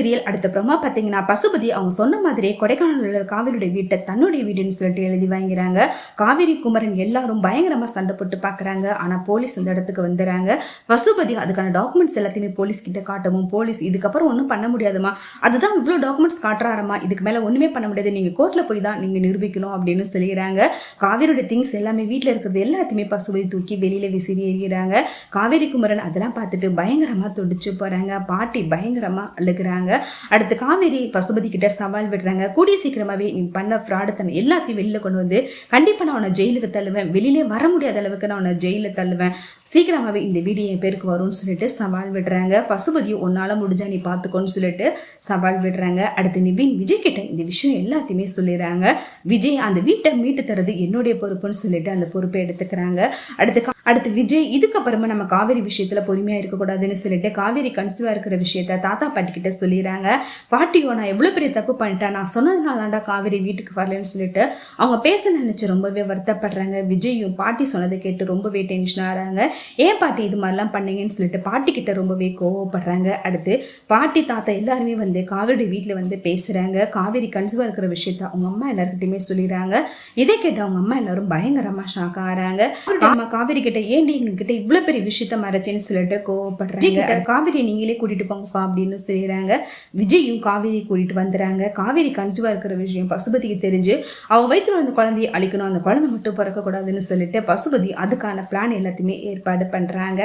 Serial அடுத்த பிரமா பார்த்தீங்கன்னா பசுபதி அவங்க சொன்ன மாதிரியே கொடைக்கானல் உள்ள காவிரியுடைய வீட்டை தன்னுடைய வீடுன்னு சொல்லிட்டு எழுதி வாங்கிறாங்க காவிரி குமரன் எல்லாரும் பயங்கரமாக சண்டை போட்டு பார்க்குறாங்க. ஆனால் போலீஸ் அந்த இடத்துக்கு வந்துடுறாங்க பசுபதி அதுக்கான டாக்குமெண்ட்ஸ் எல்லாத்தையுமே போலீஸ் கிட்ட காட்டவும் போலீஸ் இதுக்கப்புறம் ஒன்றும் பண்ண முடியாதுமா அதுதான் இவ்வளோ டாக்குமெண்ட்ஸ் காட்டுறாரம்மா. இதுக்கு மேலே ஒன்றுமே பண்ண முடியாது. நீங்கள் கோர்ட்டில் போய் தான் நீங்கள் நிரூபிக்கணும் அப்படின்னு சொல்லிடுறாங்க காவிரியோட திங்ஸ் எல்லாமே வீட்டில் இருக்கிறது எல்லாத்தையுமே பசுபதி தூக்கி வெளியில் விசிறி எறிகிறாங்க. காவேரி குமரன் அதெல்லாம் பார்த்துட்டு பயங்கரமாக துடிச்சு போகிறாங்க பாட்டி பயங்கரமாக அழுகுறாங்க. அடுத்து காவேரி பசுபதி கிட்ட சவால் விடுறாங்க. கூடிய சீக்கிரமாகவே நீ பண்ண ஃப்ராடு எல்லாத்தையும் வெளியில் கொண்டு வந்து கண்டிப்பாக நான் உன்னை ஜெயிலுக்கு தள்ளுவேன். வெளியிலே வர முடியாத அளவுக்கு நான் உன்னை ஜெயிலில் தள்ளுவேன். சீக்கிரமாகவே இந்த வீடியோ என் பேருக்கு வரும்னு சொல்லிட்டு சவால் விடுறாங்க. பசுபதியும் ஒன்னால் முடிஞ்சா நீ பார்த்துக்கோன்னு சொல்லிட்டு சவால் விடுறாங்க. அடுத்து நிவின் விஜய் கிட்ட இந்த விஷயம் எல்லாத்தையுமே சொல்லிடுறாங்க. விஜய் அந்த வீட்டை மீட்டு தரது என்னுடைய பொறுப்புன்னு சொல்லிட்டு அந்த பொறுப்பை எடுத்துக்கிறாங்க. அடுத்து அடுத்து விஜய் இதுக்கப்புறமா நம்ம காவேரி விஷயத்தில் பொறுமையாக இருக்கக்கூடாதுன்னு சொல்லிட்டு காவேரி கன்சீவா இருக்கிற விஷயத்த தாத்தா பாட்டி கிட்ட சொல்லிடுறாங்க. பாட்டியோ நான் எவ்வளோ பெரிய தப்பு பண்ணிட்டேன் நான் சொன்னதுனால்தான்டா காவேரி வீட்டுக்கு வரலன்னு சொல்லிட்டு அவங்க பேச நினச்சி ரொம்பவே வருத்தப்படுறாங்க. விஜயும் பாட்டி சொன்னதை கேட்டு ரொம்பவே டென்ஷன் ஆகிறாங்க. ஏன் பாட்டி இது மாதிரிலாம் பண்ணீங்கன்னு சொல்லிட்டு பாட்டி கிட்ட ரொம்பவே கோவப்படுறாங்க. அடுத்து பாட்டி தாத்தா எல்லாருமே வந்து காவேரி வீட்டில் வந்து பேசுறாங்க. காவேரி கன்சீவா இருக்கிற விஷயத்த அவங்க அம்மா எல்லாருக்கிட்டையுமே சொல்லிடுறாங்க. இதை கேட்டு அவங்க அம்மா எல்லாரும் பயங்கரமா ஷாக் ஆகிறாங்க. அம்மா காவேரி கிட்ட ஏன்டி எங்ககிட்ட இவ்வளவு பெரிய விஷயத்த மறைச்சேன்னு சொல்லிட்டு கோவப்படுறாங்க. காவேரி நீங்களே கூட்டிட்டு போங்கப்பா அப்படின்னு சொல்லிடுறாங்க. விஜயும் காவேரி கூட்டிட்டு வந்துடுறாங்க காவேரி கன்சீவா இருக்கிற விஷயம் பசுபதிக்கு தெரிஞ்சு அவ வயிற்றுல அந்த குழந்தையை அழிக்கணும். அந்த குழந்தை மட்டும் பிறக்க கூடாதுன்னு சொல்லிட்டு பசுபதி அதுக்கான பிளான் எல்லாத்தையுமே ஏற்பாடு பண்ணுறாங்க